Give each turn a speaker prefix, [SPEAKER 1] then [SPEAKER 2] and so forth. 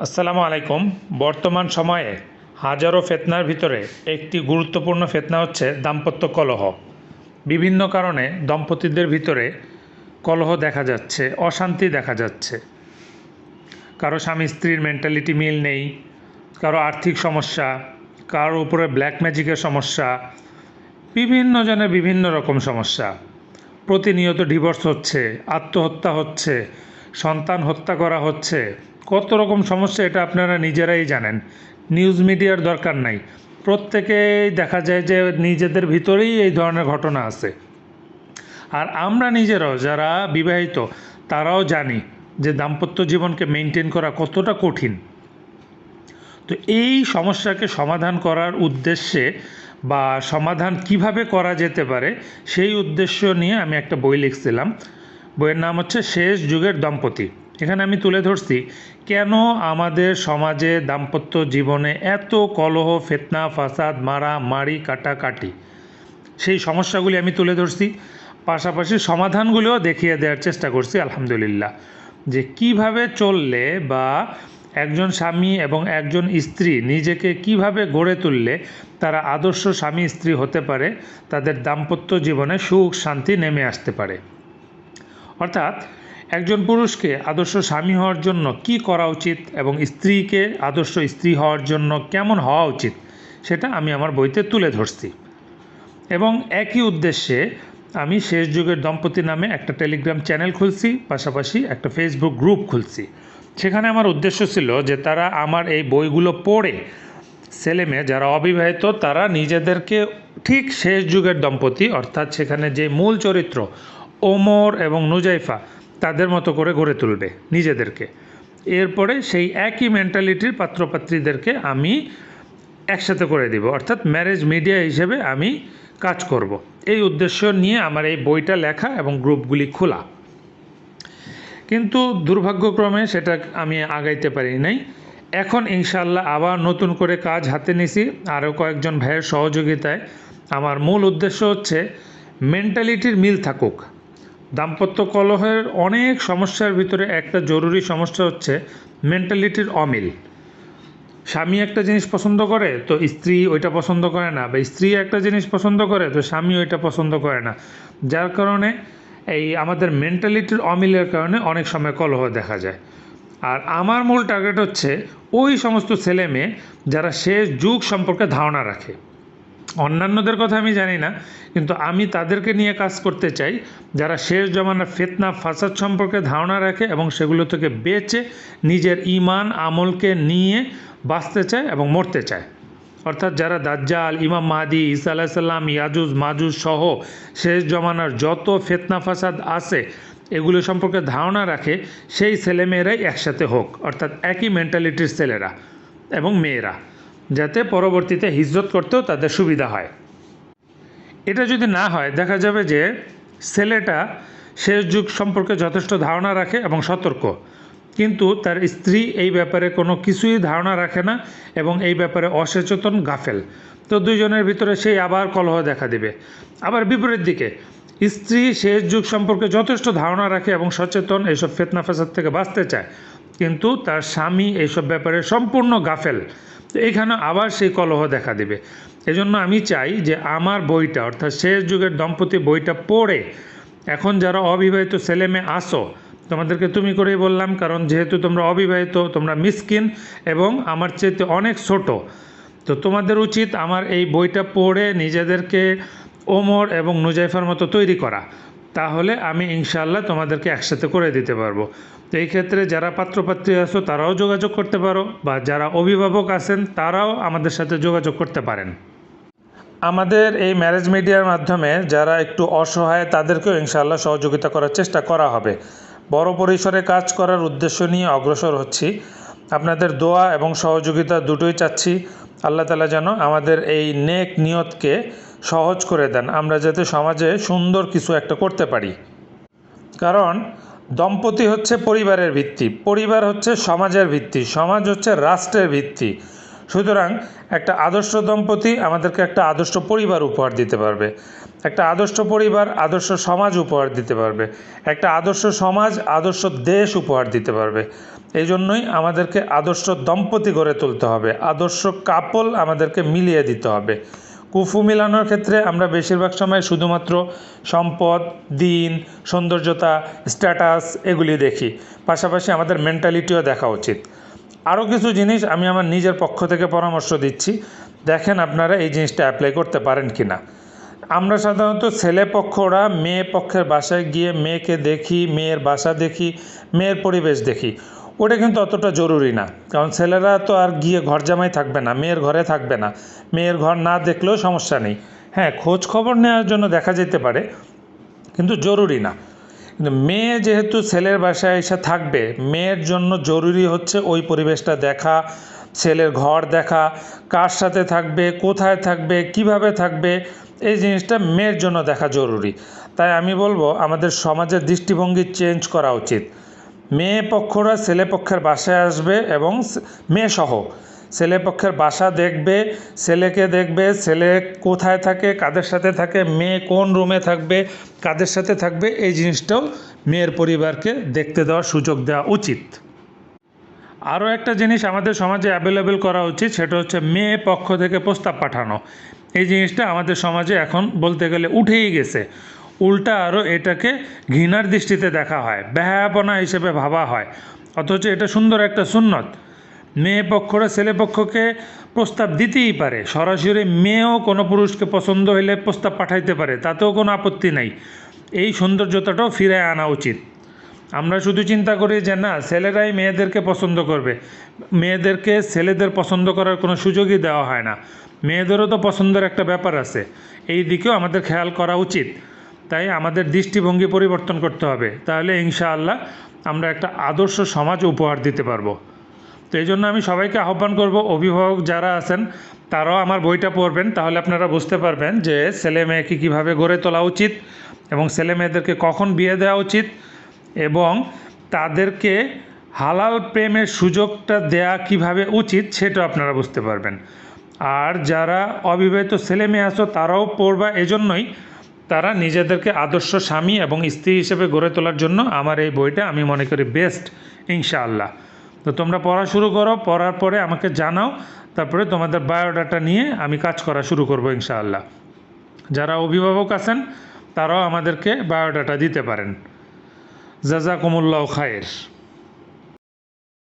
[SPEAKER 1] আসসালামু আলাইকুম। বর্তমান সময়ে হাজারো ফেতনার ভিতরে একটি গুরুত্বপূর্ণ ফেতনা হচ্ছে দাম্পত্য কলহ। বিভিন্ন কারণে দম্পতিদের ভিতরে কলহ দেখা যাচ্ছে, অশান্তি দেখা যাচ্ছে। কারও স্বামী স্ত্রীর মেন্টালিটি মিল নেই, কারও আর্থিক সমস্যা, কারও উপরে ব্ল্যাক ম্যাজিকের সমস্যা, বিভিন্ন জনের বিভিন্ন রকম সমস্যা। প্রতিনিয়ত ডিভোর্স হচ্ছে, আত্মহত্যা হচ্ছে সন্তান হত্যা করা হচ্ছে। কত রকম সমস্যা এটা আপনারা নিজেরাই জানেন। নিউজ মিডিয়ার দরকার নাই। প্রত্যেকেই দেখা যায় যে নিজেদের ভিতরেই এই ধরনের ঘটনা আছে। আর আমরা নিজেরাও যারা বিবাহিত, তারাও জানি যে দাম্পত্য জীবনকে মেনটেন করা কতটা কঠিন। তো এই সমস্যাকে সমাধান করার উদ্দেশ্যে বা সমাধান কীভাবে করা যেতে পারে, সেই উদ্দেশ্য নিয়ে আমি একটা বই লিখছিলাম। বইয়ের নাম হচ্ছে শেষ যুগের দম্পতি। এখানে আমি তুলে ধরছি, কেন আমাদের সমাজে দাম্পত্য জীবনে এত কলহ, ফেতনা, ফাসাদ, মারা, মারি, কাটাকাটি? সেই সমস্যাগুলি আমি তুলে ধরছি, পাশাপাশি সমাধানগুলিও দেখিয়ে দেওয়ার চেষ্টা করছি, আলহামদুলিল্লাহ। যে কীভাবে চললে বা একজন স্বামী এবং একজন স্ত্রী নিজেকে কীভাবে গড়ে তুললে তারা আদর্শ স্বামী স্ত্রী হতে পারে, তাদের দাম্পত্য জীবনে সুখ, শান্তি নেমে আসতে পারে। অর্থাৎ একজন পুরুষকে আদর্শ স্বামী হওয়ার জন্য কি করা উচিত এবং স্ত্রীকে আদর্শ স্ত্রী হওয়ার জন্য কেমন হওয়া উচিত সেটা আমি আমার বইতে তুলে ধরছি। এবং একই উদ্দেশ্যে আমি শেষ যুগের দম্পতি নামে একটা টেলিগ্রাম চ্যানেল খুলছি, পাশাপাশি একটা ফেসবুক গ্রুপ খুলছি। সেখানে আমার উদ্দেশ্য ছিল যে তারা আমার এই বইগুলো পড়ে, ছেলে মেয়ে যারা অবিবাহিত তারা নিজেদেরকে ঠিক শেষ যুগের দম্পতি, অর্থাৎ সেখানে যে মূল চরিত্র ওমর এবং নুজাইফা তাদের মতো করে গড়ে তুলবে নিজেদেরকে। এরপরে সেই একই মেন্টালিটির পাত্রপাত্রীদেরকে আমি একসাথে করে দিব। অর্থাৎ ম্যারেজ মিডিয়া হিসেবে আমি কাজ করব। এই উদ্দেশ্য নিয়ে আমার এই বইটা লেখা এবং গ্রুপগুলি খোলা। কিন্তু দুর্ভাগ্যক্রমে সেটা আমি আগাইতে পারি নাই। এখন ইনশাল্লাহ আবার নতুন করে কাজ হাতে নিছি। আরও কয়েকজন ভাইয়ের সহযোগিতায়। আমার মূল উদ্দেশ্য হচ্ছে মেন্টালিটির মিল থাকুক। দাম্পত্য কলহের অনেক সমস্যার ভিতরে একটা জরুরি সমস্যা হচ্ছে মেন্টালিটির অমিল। স্বামী একটা জিনিস পছন্দ করে, তো স্ত্রী ওইটা পছন্দ করে না, বা স্ত্রী একটা জিনিস পছন্দ করে, তো স্বামী ওইটা পছন্দ করে না। যার কারণে এই আমাদের মেন্টালিটির অমিলের কারণে অনেক সময় কলহ দেখা যায়। আর আমার মূল টার্গেট হচ্ছে ওই সমস্ত ছেলে মেয়ে যারা শেষ যুগ সম্পর্কে ধারণা রাখে। অন্যান্যদের কথা আমি জানি না, কিন্তু আমি তাদেরকে নিয়ে কাজ করতে চাই, যারা শেষ জমানার ফেতনা, ফাসাদ সম্পর্কে ধারণা রাখে এবং সেগুলো থেকে বেঁচে নিজের ইমান আমলকে নিয়ে বাঁচতে চায় এবং মরতে চায়। অর্থাৎ যারা দাজ্জাল, ইমাম মাহাদি ইসা আলাহিসাল্লাম ইয়াজুজ, মাজুজ সহ শেষ জমানার যত ফেতনা, ফাসাদ আছে, এগুলো সম্পর্কে ধারণা রাখে, সেই ছেলেমেয়েরাই একসাথে হোক, অর্থাৎ একই মেন্টালিটির ছেলেরা এবং মেয়েরা। যাতে পরবর্তীতে হিজরত করতেও তাদের সুবিধা হয়। এটা যদি না হয়, দেখা যাবে যে ছেলেটা শেষ যুগ সম্পর্কে যথেষ্ট ধারণা রাখে এবং সতর্ক। কিন্তু তার স্ত্রী এই ব্যাপারে কোনো কিছুই ধারণা রাখে না এবং এই ব্যাপারে অসচেতন গাফেল। তো দুইজনের ভিতরে সেই আবার কলহ দেখা দেবে। আবার বিপরীত দিকে, স্ত্রী শেষ যুগ সম্পর্কে যথেষ্ট ধারণা রাখে এবং সচেতন এইসব ফেতনা ফাসাদ থেকে বাঁচতে চায়। কিন্তু তার স্বামী এইসব ব্যাপারে সম্পূর্ণ গাফেল। তো এইখানে আবার সেই কলহ দেখা দেবে। এজন্য আমি চাই যে আমার বইটা, অর্থাৎ শেষ যুগের দম্পতি বইটা পড়ে। এখন যারা অবিবাহিত ছেলে মেয়ে আসো, তোমাদেরকে তুমি করেই বললাম, কারণ যেহেতু তোমরা অবিবাহিত, তোমরা মিসকিন এবং আমার চেয়ে অনেক ছোট, তো তোমাদের উচিত আমার এই বইটা পড়ে নিজেদেরকে ওমর এবং নুজাইফার মতো তৈরি করা। তাহলে আমি ইনশাল্লাহ তোমাদেরকে একসাথে করে দিতে পারব। তো এই ক্ষেত্রে যারা পাত্রপাত্রী আছো, তারাও যোগাযোগ করতে পারো বা যারা অভিভাবক আছেন, তারাও আমাদের সাথে যোগাযোগ করতে পারেন। আমাদের এই ম্যারেজ মিডিয়ার মাধ্যমে যারা একটু অসহায়, তাদেরকেও ইনশাআল্লাহ সহযোগিতা করার চেষ্টা করা হবে। বড় পরিসরে কাজ করার উদ্দেশ্য নিয়ে অগ্রসর হচ্ছি। আপনাদের দোয়া এবং সহযোগিতা দুটোই চাচ্ছি। আল্লাহ তালা যেন আমাদের এই নেক নিয়তকে সহজ করে দেন। আমরা যাতে সমাজে সুন্দর কিছু একটা করতে পারি। কারণ দম্পতি হচ্ছে পরিবারের ভিত্তি, পরিবার হচ্ছে সমাজের ভিত্তি, সমাজ হচ্ছে রাষ্ট্রের ভিত্তি। সুতরাং একটা আদর্শ দম্পতি আমাদেরকে একটা আদর্শ পরিবার উপহার দিতে পারবে। একটা আদর্শ পরিবার, আদর্শ সমাজ উপহার দিতে পারবে। একটা আদর্শ সমাজ, আদর্শ দেশ উপহার দিতে পারবে। এই জন্যই আমাদেরকে আদর্শ দম্পতি গড়ে তুলতে হবে। আদর্শ কাপল আমাদেরকে মিলিয়ে দিতে হবে। কুফু মিলানোর ক্ষেত্রে আমরা বেশিরভাগ সময় শুধুমাত্র সম্পদ, দিন, সৌন্দর্যতা স্ট্যাটাস এগুলি দেখি। পাশাপাশি আমাদের মেন্টালিটিও দেখা উচিত। আরও কিছু জিনিস আমি আমার নিজের পক্ষ থেকে পরামর্শ দিচ্ছি। দেখেন আপনারা এই জিনিসটা অ্যাপ্লাই করতে পারেন কি না আমরা সাধারণত ছেলে পক্ষরা মেয়ে পক্ষের বাসায় গিয়ে মেয়েকে দেখি, মেয়ের বাসা দেখি, মেয়ের পরিবেশ দেখি। ওটা কিন্তু অতটা জরুরি না। কারণ ছেলেরা তো আর গিয়ে ঘর জামাই থাকবে না, মেয়ের ঘরে থাকবে না। মেয়ের ঘর না দেখলেও সমস্যা নেই। হ্যাঁ খোঁজ খবর নেওয়ার জন্য দেখা যেতে পারে, কিন্তু জরুরি না। কিন্তু মেয়ে যেহেতু ছেলের বাসায় এসে থাকবে, মেয়ের জন্য জরুরি হচ্ছে ওই পরিবেশটা দেখা, ছেলের ঘর দেখা, কার সাথে থাকবে, কোথায় থাকবে, কীভাবে থাকবে, এই জিনিসটা মেয়ের জন্য দেখা জরুরি। তাই আমি বলব, আমাদের সমাজের দৃষ্টিভঙ্গি চেঞ্জ করা উচিত। মেয়ে পক্ষরা ছেলে পক্ষের বাসায় আসবে এবং মেয়ে সহ। ছেলে পক্ষের বাসা দেখবে, ছেলেকে দেখবে, ছেলে কোথায় থাকে, কাদের সাথে থাকে, মেয়ে কোন রুমে থাকবে, কাদের সাথে থাকবে, এই জিনিসটাও মেয়ের পরিবারকে দেখতে দেওয়ার সুযোগ দেওয়া উচিত। আরও একটা জিনিস আমাদের সমাজে অ্যাভেলেবেল করা উচিত, সেটা হচ্ছে মেয়ে পক্ষ থেকে প্রস্তাব পাঠানো। এই জিনিসটা আমাদের সমাজে এখন বলতে গেলে উঠেই গেছে। উল্টা আরও এটাকে ঘৃণার দৃষ্টিতে দেখা হয় ব্যাহাপনা হিসেবে ভাবা হয়। অথচ এটা সুন্দর একটা সুন্নত। মেয়ে পক্ষরা ছেলে পক্ষকে প্রস্তাব দিতেই পারে। সরাসরি মেয়েও কোনো পুরুষকে পছন্দ হইলে প্রস্তাব পাঠাইতে পারে, তাতেও কোনো আপত্তি নাই। এই সৌন্দর্যতাটাও ফিরে আনা উচিত। আমরা শুধু চিন্তা করি যে না, ছেলেরাই মেয়েদেরকে পছন্দ করবে। মেয়েদেরকে ছেলেদের পছন্দ করার কোনো সুযোগই দেওয়া হয় না। মেয়েদেরও তো পছন্দের একটা ব্যাপার আছে। এই দিকেও আমাদের খেয়াল করা উচিত। তাই আমাদের দৃষ্টিভঙ্গি পরিবর্তন করতে হবে। তাহলে ইনশাআল্লাহ আমরা একটা আদর্শ সমাজ উপহার দিতে পারব। তো এই জন্য আমি সবাইকে আহ্বান করব, অভিভাবক যারা আছেন, তারাও আমার বইটা পড়বেন। তাহলে আপনারা বুঝতে পারবেন যে ছেলে মেয়েকে কীভাবে গড়ে তোলা উচিত এবং ছেলে মেয়েদেরকে কখন বিয়ে দেওয়া উচিত এবং তাদেরকে হালাল প্রেমের সুযোগটা দেয়া কীভাবে উচিত সেটা আপনারা বুঝতে পারবেন। আর যারা অবিবাহিত ছেলে মেয়ে আছো, তারাও পড়বা। এজন্যই তারা নিজেদেরকে আদর্শ স্বামী এবং স্ত্রী হিসেবে গড়ে তোলার জন্য আমার এই বইটা আমি মনে করি বেস্ট ইনশাআল্লাহ। তো তোমরা পড়া শুরু করো, পড়ার পরে আমাকে জানাও, তারপরে তোমাদের বায়োডাটা নিয়ে আমি কাজ করা শুরু করব, ইনশাআল্লাহ। যারা অভিভাবক আছেন, তারাও আমাদেরকে বায়োডাটা দিতে পারেন। জাজাকুমুল্লাহ খায়ের।